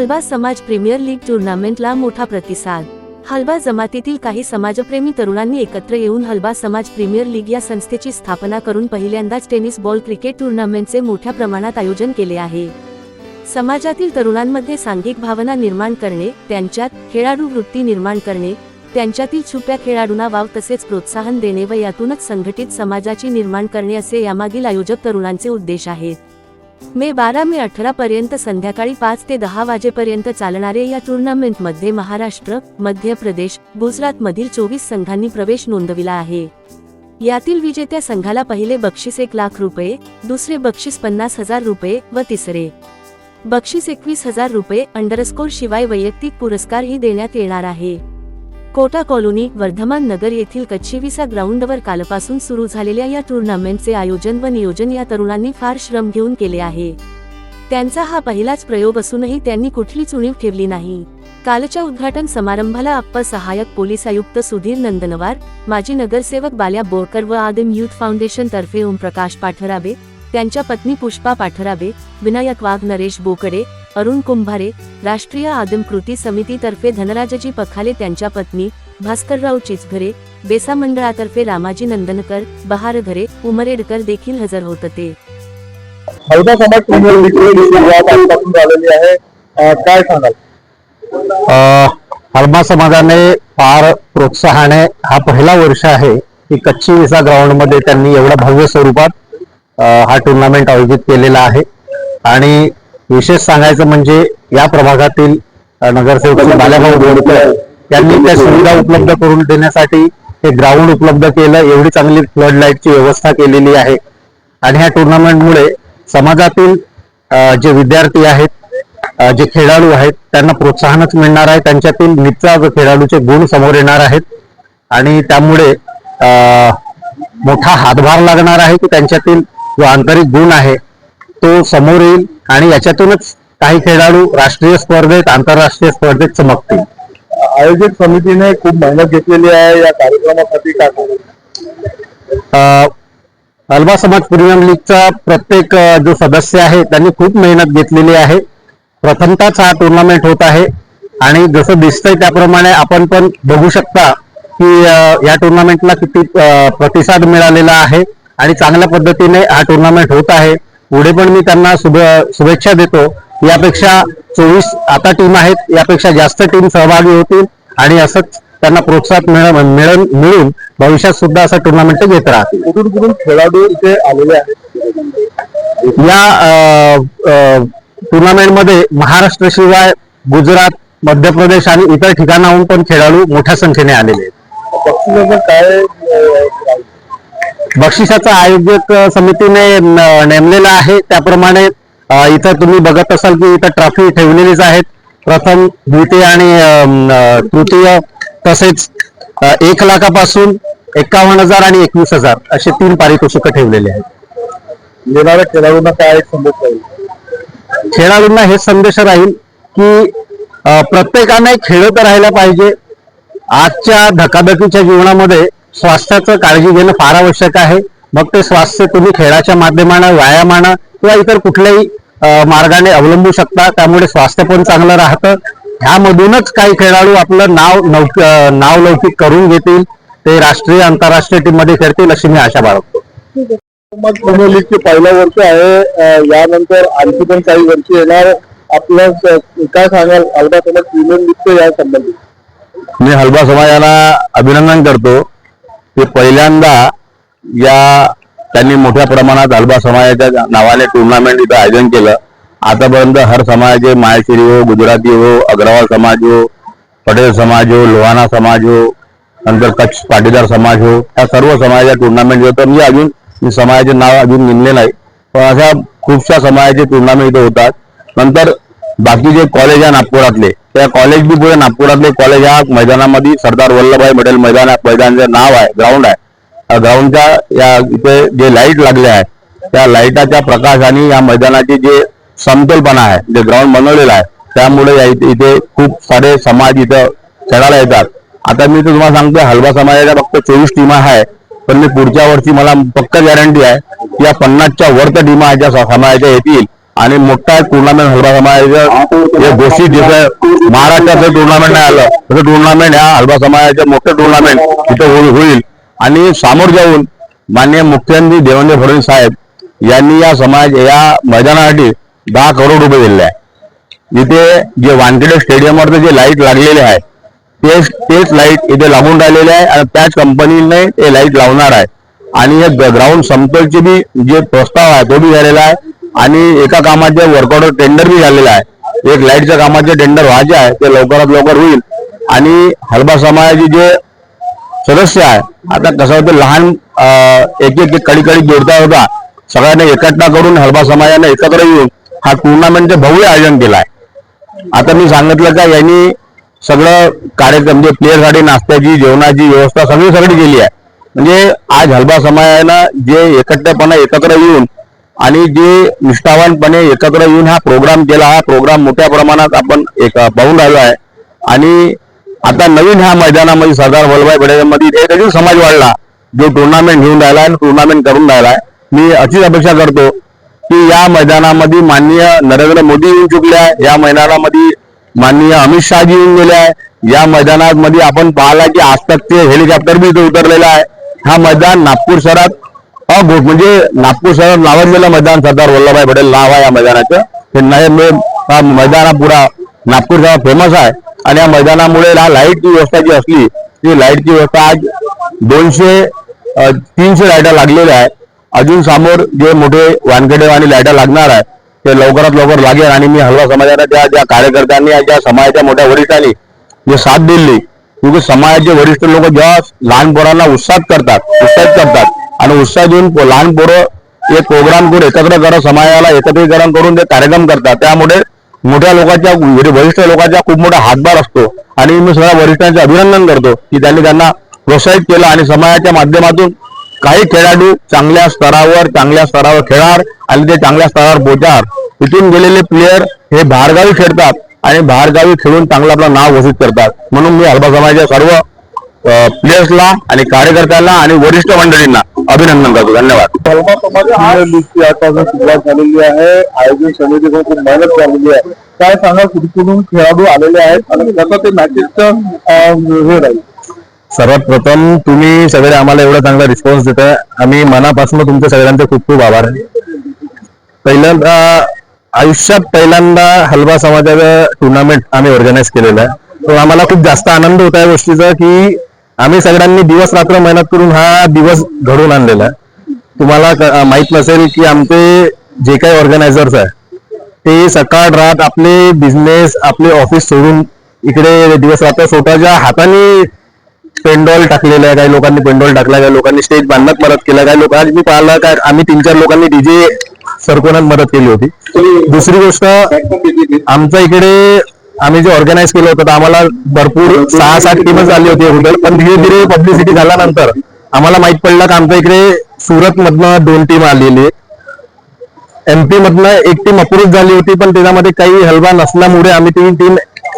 हलवा समाज premier league टुर्नामेंटला मोठा प्रतिसाद. हलबा जमातीतील काही समाजप्रेमी तरुणांनी एकत्र येऊन हलबा समाज प्रीमियर लीग या संस्थेची स्थापना करून पहिल्यांदाच टेनिस बॉल क्रिकेट टुर्नामेंटचे मोठ्या प्रमाणात आयोजन केले आहे. समाजातील तरुणांमध्ये सांघिक भावना निर्माण करणे त्यांच्यात खेळाडू वृत्ती निर्माण करणे त्यांच्यातील छुप्या खेळाडूंना वाव तसेच प्रोत्साहन देणे व यातूनच संघटित समाजाची निर्माण करणे असे यामागील आयोजक तरुणांचे उद्देश आहेत. मे बारा मे अठरा पर्यंत संध्याकाळी पाच ते दहा वाजेपर्यंत चालणारे या टुर्नामेंटमध्ये महाराष्ट्र मध्य प्रदेश गुजरात मधील चोवीस संघांनी प्रवेश नोंदविला आहे. यातील विजेत्या संघाला पहिले बक्षीस एक लाख रुपये दुसरे बक्षीस पन्नास हजार रुपये व तिसरे बक्षीस एकवीस हजार रुपये अंडरस्कोर शिवाय वैयक्तिक पुरस्कारही देण्यात येणार आहे. कोटा कॉलोनी वर्धमान नगर येथील कच्छीविसा ग्राउंडवर कालपासून सुरू झालेल्या या टुर्नामेंटचे आयोजन व नियोजन या तरुणांनी फार श्रम घेऊन केले आहे. त्यांचा हा पहिलाच प्रयोग असूनही त्यांनी कुठलीच उणीव ठेवली नाही. कालच्या उद्घाटन समारंभाला अप्पर सहाय्यक पोलीस आयुक्त सुधीर नंदनवार माजी नगरसेवक बाल्या बोरकर व आदिम युथ फाउंडेशन तर्फे ओमप्रकाश पाठराबे त्यांच्या पत्नी पुष्पा पाठराबे विनायक वाघ नरेश बोकडे अरुण कुंभारे राष्ट्रीय आदिम कृती समितीतर्फे धनराजजी पखाले त्यांच्या पत्नी भास्करराव चिचघरे बेसा मंडळातर्फे रामाजी नंदनकर बहार घरे उमरेडकर देखील हजर होते अं, काय सांगाल? हलमा समाजाने फार प्रोत्साहाने हा पहिला वर्ष आहे की कच्ची विसा ग्राउंडमध्ये त्यांनी एवढ्या भव्य स्वरूपात हा टुर्नामेंट आयोजित केलेला आहे. आणि विशेष सांगायचं म्हणजे या प्रभागातील नगरसेवक बाल्याभाऊ बोरकर यांनी त्या सुविधा उपलब्ध करून देण्यासाठी हे ग्राउंड उपलब्ध केलं. एवढी चांगली फ्लड लाईटची व्यवस्था केलेली आहे. आणि ह्या टुर्नामेंटमुळे समाजातील जे विद्यार्थी आहेत जे खेळाडू आहेत त्यांना प्रोत्साहनच मिळणार आहे. त्यांच्यातील नित्याग खेळाडूचे गुण समोर येणार आहेत. आणि त्यामुळे मोठा हातभार लागणार आहे की त्यांच्यातील जो आंतरिक गुण आहे तो समोर येईल आणि याच्यातूनच काही खेळाडू राष्ट्रीय स्पर्धेत आंतरराष्ट्रीय स्पर्धेत चमकतील. आयोजक समितीने खूप मेहनत घेतलेली आहे या कार्यक्रमासाठी काय अ, अल्बा समाज प्रीमियम लीगचा प्रत्येक जो सदस्य आहे त्यांनी खूप मेहनत घेतलेली आहे. प्रथमतःच हा टुर्नामेंट होत आहे आणि जसं दिसतंय त्याप्रमाणे आपण पण बघू शकता की या टुर्नामेंटला किती प्रतिसाद मिळालेला आहे. आणि चांगल्या पद्धतीने हा टुर्नामेंट होत आहे. पुढे पण मी त्यांना शुभे- शुभेच्छा देतो. यापेक्षा चोवीस आता टीम आहेत यापेक्षा जास्त टीम सहभागी होतील आणि असंच त्यांना प्रोत्साहन मिळ मिळून मिळून भविष्यात सुद्धा असं टुर्नामेंट घेत राहतील. कुठून कुठून खेळाडू इथे आलेले आहेत या टुर्नामेंटमध्ये महाराष्ट्र शिवाय गुजरात मध्य प्रदेश आणि इतर ठिकाणाहून पण खेळाडू मोठ्या संख्येने आलेले आहेत. काय बक्षिसाचा आयोजक समितीने नेमलेला आहे. त्याप्रमाणे इथं तुम्ही बघत असाल की इथं ट्रॉफी ठेवलेलीच आहेत. प्रथम द्वितीय आणि तृतीय. तसेच एक लाखापासून एकावन्न हजार आणि एकवीस हजार असे तीन पारितोषिक ठेवलेले आहेत. येणाऱ्या खेळाडूंना काय संदेश राहील? खेळाडूंना हे संदेश राहील की प्रत्येकाने खेळत राहायला पाहिजे. आजच्या धकाधकीच्या जीवनामध्ये स्वास्थ्याचं काळजी घेणं फार आवश्यक आहे. मग ते स्वास्थ्य तुम्ही खेळाच्या माध्यमानं व्यायामानं किंवा इतर कुठल्याही मार्गाने अवलंबू शकता. त्यामुळे स्वास्थ्य पण चांगलं राहतं. ह्यामधूनच काही खेळाडू आपलं नाव अ, नाव लौकिक करून घेतील. ते राष्ट्रीय आंतरराष्ट्रीय टीममध्ये खेळतील अशी मी आशा बाळगतो. पहिलं वर्ष आहे. यानंतर आणखी पण काही वर्ष येणार. आपलं काय सांगाल? अल्बा समाज लीगचं या संबंधित मी हलबा समाजाला अभिनंदन करतो. की पहिल्यांदा या त्यांनी मोठ्या प्रमाणात अल्बा समाजाच्या नावाने टुर्नामेंट इथं आयोजन केलं. आतापर्यंत हर समाज आहे हो गुजराती हो अग्रवाल समाज हो पटेल समाज हो लोहाना समाज हो नंतर कच्छ पाटीदार समाज हो या सर्व समाजाच्या टुर्नामेंट होतं. म्हणजे अजून मी समाजाचे नाव अजून नेमले नाही. पण अशा खूपशा समाजाचे टुर्नामेंट इथं होतात. नंतर बाकी जे कॉलेज आहे नागपुरातले त्या कॉलेज बी पुढे नागपुरातले कॉलेज ह्या मैदानामध्ये सरदार वल्लभभाई पटेल मैदान मैदानचं मैदानाचं नाव आहे ग्राउंड आहे. ग्राउंडच्या या इथे जे लाइट लागले आहे त्या लाईटाच्या प्रकाशाने या मैदानाचे जे समतोलपणा आहे जे ग्राउंड बनवलेलं आहे त्यामुळे या इथे इथे खूप सारे समाज इथं खेळायला येतात. आता मी तुम्हाला सांगतो हलवा समाजाच्या फक्त चोवीस टीमा आहे पण मी पुढच्या वर्षी मला पक्क गॅरंटी आहे की या पन्नासच्या वर टीमा समाजाच्या येतील. आणि मोठा टुर्नामेंट हलबा समाजाचं या गोष्टी जिथं महाराष्ट्राचं टुर्नामेंट नाही आलं. तसं टुर्नामेंट ह्या हलबा समाजाचं मोठं टुर्नामेंट तिथं होईल होईल. आणि सामोर जाऊन माननीय मुख्यमंत्री देवेंद्र फडणवीस साहेब यांनी या समाज या मैदानासाठी दहा करोड रुपये दिले आहे इथे जे वानखेडे स्टेडियमवरचे जे लाइट लागलेले आहे तेच तेच लाइट इथे लागून राहिलेले आहे आणि त्याच कंपनीने ते लाइट लावणार आहे. आणि हे ग्राउंड समतोलचे बी जे प्रस्ताव आहे तो बी झालेला आहे. आणि एका कामाचे वर्कआउट टेंडर बी झालेलं आहे. एक लाईटच्या कामाचे टेंडर व्हायचे आहे ते लवकरात लवकर होईल. आणि हलबा समाजाचे जे सदस्य आहे आता कसं होतं लहान एक एक एक कडी कडी जोडता होता सगळ्यांना एकट्ठा करून हलबा समाजाने एकत्र येऊन हा टुर्नामेंटचं भव्य आयोजन केलं आहे आता मी सांगितलं का यांनी सगळं कार्यक्रम म्हणजे प्लेयरसाठी नाश्त्याची जेवणाची व्यवस्था सगळी सगळी केली आहे. म्हणजे आज हलबा समाजानं जे एकत्रपणा एकत्र येऊन आणि जे निष्ठावानपणे एकत्र येऊन हा प्रोग्राम केला हा प्रोग्राम मोठ्या प्रमाणात आपण एक पाहून राहिलो आहे. आणि आता नवीन ह्या मैदानामध्ये सरदार वल्लभभाई पटेलमध्ये एक अजून समाज वाढला जो टुर्नामेंट घेऊन राहिला आणि टुर्नामेंट करून राहिला आहे. मी अशीच अपेक्षा करतो की या मैदानामध्ये माननीय नरेंद्र मोदी येऊन चुकले आहे या मैदानामध्ये माननीय अमित शहाजी येऊन गेले आहे. या मैदानामध्ये आपण पाहिला की आज ते हेलिकॉप्टर बी इथे उतरलेलं आहे. हा मैदान नागपूर शहरात अघोष म्हणजे नागपूर शहरात नावाजलेलं मैदान सरदार वल्लभभाई पटेल नाव आहे या मैदानाचं. हे नाही हा मैदान हा पुरा नागपूर शहरात फेमस आहे. आणि या मैदानामुळे लाईटची व्यवस्था जी असली ती लाईटची व्यवस्था आज दोनशे तीनशे लाईटा लागलेल्या आहे अजून समोर जे मोठे वानखेडे आणि लाईटा लागणार आहे ते लवकरात लवकर लागेल. आणि मी हलवा समाजाला त्या ज्या कार्यकर्त्यांनी ज्या समाजाच्या मोठ्या वरिष्ठांनी जे साथ दिली समाजाचे वरिष्ठ लोक जेव्हा लहान पोरांना उत्साहित करतात उत्साहित करतात आणि उत्साह देऊन लहान पोरं एक प्रोग्राम करून एकत्र करत समाजाला एकत्रीकरण करून ते कार्यक्रम करतात. त्यामुळे मोठ्या लोकांच्या म्हणजे वरिष्ठ लोकांचा खूप मोठा हातभार असतो. आणि मी सगळ्या वरिष्ठांचे अभिनंदन करतो की त्यांनी त्यांना प्रोत्साहित केलं आणि समाजाच्या माध्यमातून काही खेळाडू चांगल्या स्तरावर चांगल्या स्तरावर खेळणार आणि ते चांगल्या स्तरावर पोहोचणार इथून गेलेले प्लेयर हे बाहेरगावी खेळतात आणि बाहेरगावी खेळून चांगलं आपलं नाव घोषित करतात. म्हणून मी अल्बा समाजाच्या सर्व प्लेयर्सला आणि कार्यकर्त्यांना आणि वरिष्ठ मंडळींना अभिनंदन करतो. धन्यवाद. हलबा समाज प्रीमियर लीगची आजपासून सुरुवात झालेली आहे. आयोजन समिती पण खूप मेहनत झालेली आहे. काय सांगा कुठून खेळाडू आलेले आहेत आणि कसं ते मॅचेसचं हे राहील? सर्वात प्रथम तुम्ही सगळे आम्हाला एवढा चांगला रिस्पॉन्स देताय. आम्ही मनापासून तुमच्या सगळ्यांचे खूप खूप आभार. आहे पहिल्यांदा आयुष्यात पहिल्यांदा हलवा समाजाचं टुर्नामेंट आम्ही ऑर्गनाईज केलेलं आहे. तो आम्हाला खूप जास्त आनंद होता या गोष्टीचा की आम्ही सगळ्यांनी दिवस रात्र मेहनत करून हा दिवस घडवून आणलेला आहे. तुम्हाला माहीत माहीत नसेल की आमचे जे काही ऑर्गनायझर्स आहे ते सकाळ रात आपले बिझनेस आपले ऑफिस सोडून इकडे दिवस रात्र स्वतःच्या हाताने पेंडॉल टाकलेलं आहे. काही लोकांनी पेंडॉल टाकला काही लोकांनी स्टेज बांधण्यात मदत केलं काही लोकांनी मी पाहिलं काय आम्ही तीन चार लोकांनी डीजे सरकवण्यात मदत केली होती. दुसरी गोष्ट आमच्या इकडे आम्ही जे ऑर्गनाईज केलं होतं तर आम्हाला भरपूर सहा सात टीमच झाली होती अगोदर पण धीरे धीरे पब्लिसिटी झाल्यानंतर आम्हाला माहीत पडलं की आमच्या इकडे सुरत मधनं दोन टीम आलेली एमपी मधनं एक टीम अप्रूव्ह झाली होती पण त्याच्यामध्ये काही हलवा नसल्यामुळे आम्ही ती टीम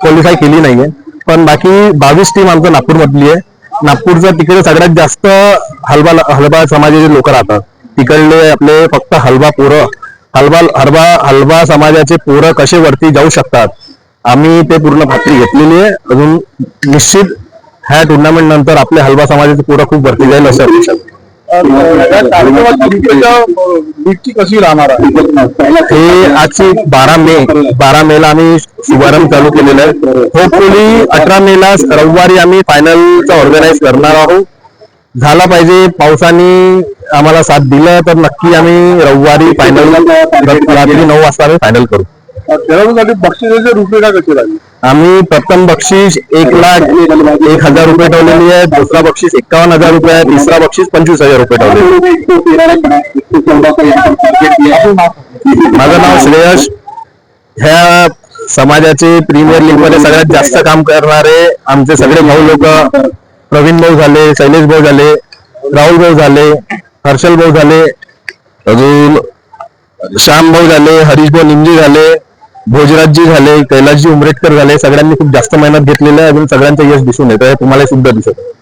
क्वालिफाय केली नाहीये. पण बाकी बावीस टीम आमचं नागपूर मधली आहे. नागपूरचं तिकडे सगळ्यात जास्त हलवा हलवा समाजाचे लोक राहतात. तिकडले आपले फक्त हलवा पोरं. हलवा हलवा हलवा समाजाचे पोरं कसे वरती जाऊ शकतात? आम्ही ते पूर्ण खात्री घेतलेली आहे. अजून निश्चित ह्या टुर्नामेंट नंतर आपले हलवा समाजाचे पोरं खूप भरती जाईल असं अपेक्षा आहे. लीगची कशी राहणार हे आजची बारा मे बारा मे ला आम्ही शुभारंभ चालू केलेला आहे. होपफुली अठरा मे ला रविवारी आम्ही फायनलचा ऑर्गनाईज करणार आहोत. झाला पाहिजे पावसाने आम्हाला साथ दिलं तर नक्की आम्ही रविवारी फायनल रात्री नऊ वाजता आम्ही फायनल करू. खेळाडूसाठी बक्षिसाचे रुपये कसे राहील आम्ही प्रथम बक्षीस एक लाख एक हजार रुपये ठेवलेली आहे. दुसरा बक्षीस एकावन्न हजार रुपये आहे. तिसरा बक्षीस पंचवीस हजार रुपये ठेवले माझं नाव श्रेयश ह्या समाजाचे प्रीमियर लीगमध्ये सगळ्यात जास्त काम करणारे आमचे सगळे भाऊ लोक प्रवीण भाऊ झाले शैलेश भाऊ झाले राहुल भाऊ झाले हर्षल भाऊ झाले अजून श्याम भाऊ झाले हरीश भाऊ निमजी झाले भोजराजजी झाले कैलासजी उमरेटकर झाले सगळ्यांनी खूप जास्त मेहनत घेतलेली आहे अजून सगळ्यांचं यश दिसून येत आहे तुम्हाला सुद्धा दिसत आहे.